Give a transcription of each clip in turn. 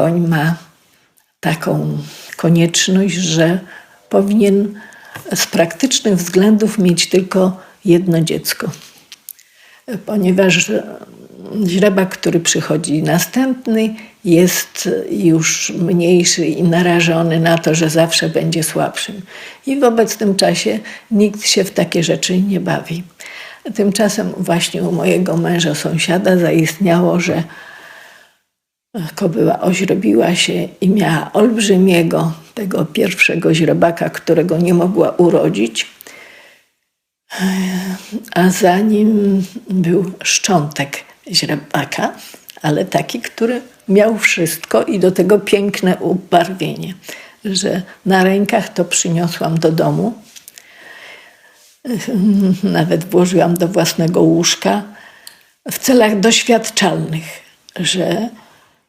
koń ma taką konieczność, że powinien z praktycznych względów mieć tylko jedno dziecko. Ponieważ źrebak, który przychodzi następny, jest już mniejszy i narażony na to, że zawsze będzie słabszym. I w obecnym czasie nikt się w takie rzeczy nie bawi. Tymczasem właśnie u mojego męża sąsiada zaistniało, że kobyła oźrebiła się i miała olbrzymiego, tego pierwszego źrebaka, którego nie mogła urodzić, a za nim był szczątek źrebaka, ale taki, który miał wszystko i do tego piękne ubarwienie, że na rękach to przyniosłam do domu. Nawet włożyłam do własnego łóżka w celach doświadczalnych, że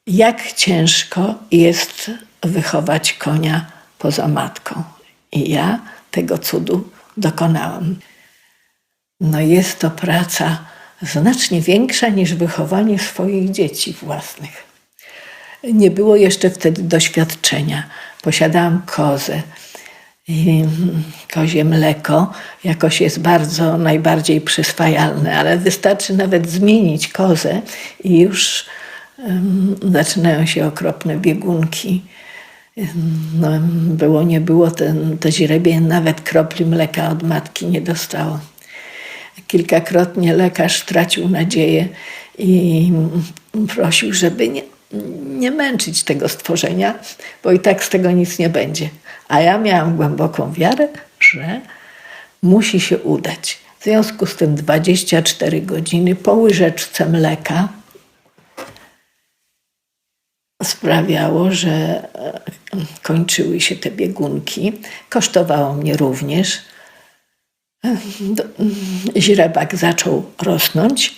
jak ciężko jest wychować konia poza matką. I ja tego cudu dokonałam. No jest to praca znacznie większa niż wychowanie swoich dzieci własnych. Nie było jeszcze wtedy doświadczenia. Posiadałam kozę. I kozie mleko jakoś jest bardzo najbardziej przyswajalne, ale wystarczy nawet zmienić kozę i już zaczynają się okropne biegunki. No, było, nie było, ten, to źrebie nawet kropli mleka od matki nie dostało. Kilkakrotnie lekarz tracił nadzieję i prosił, żeby nie, nie męczyć tego stworzenia, bo i tak z tego nic nie będzie. A ja miałam głęboką wiarę, że musi się udać. W związku z tym 24 godziny po łyżeczce mleka sprawiało, że e, kończyły się te biegunki. Kosztowało mnie również. Źrebak zaczął rosnąć.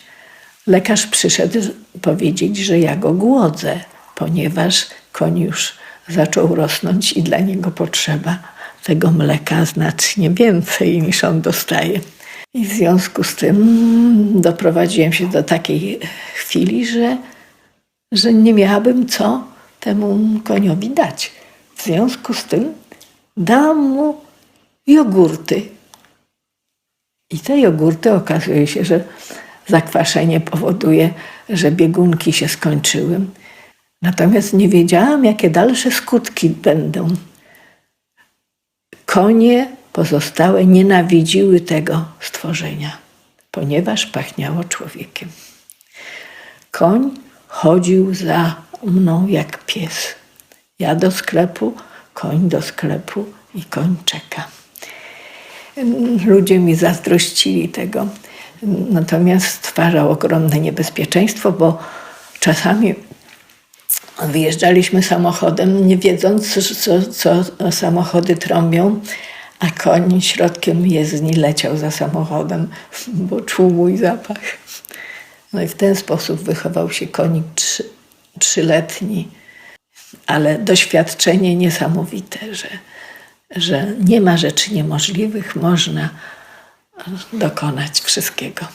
Lekarz przyszedł powiedzieć, że ja go głodzę, ponieważ koń już zaczął rosnąć i dla niego potrzeba tego mleka znacznie więcej niż on dostaje. I w związku z tym doprowadziłem się do takiej chwili, że, że nie miałabym co temu koniowi dać. W związku z tym dałam mu jogurty. I te jogurty okazuje się, że zakwaszenie powoduje, że biegunki się skończyły. Natomiast nie wiedziałam, jakie dalsze skutki będą. Konie pozostałe nienawidziły tego stworzenia, ponieważ pachniało człowiekiem. Koń chodził za mną jak pies. Ja do sklepu, koń do sklepu i koń czeka. Ludzie mi zazdrościli tego, natomiast stwarzał ogromne niebezpieczeństwo, bo czasami wyjeżdżaliśmy samochodem, nie wiedząc, co, co samochody trąbią, a koń środkiem jezdni leciał za samochodem, bo czuł mój zapach. No i w ten sposób wychował się konik trzy, trzyletni, ale doświadczenie niesamowite, że, że nie ma rzeczy niemożliwych, można dokonać wszystkiego.